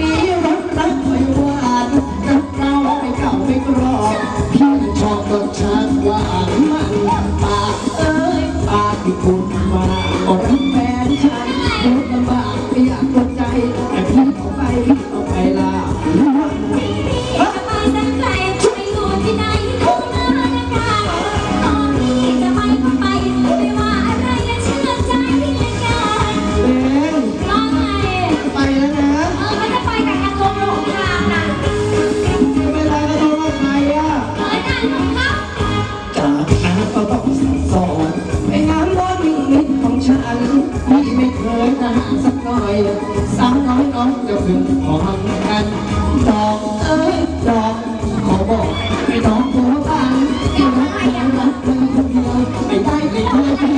นี้รักรักไม่หวานรักเาไม่เก่าไม่กรอบพี่ชอบรสชาติหวามันปากเอ้ยปากที่คุณมารักแฟนฉันรู้ลำบาก ก็ต้องสอนไม่งั้นว่ามินิดของฉันที่ไม่เคยนั่งสักหน่อยสาวน้อยน้องจะพึงของกันดอกเอ้ยดอกขอบอกไม่ต้องกลัวกันที่รักของรักเธอคนเดียวไม่ได้ไม่เคย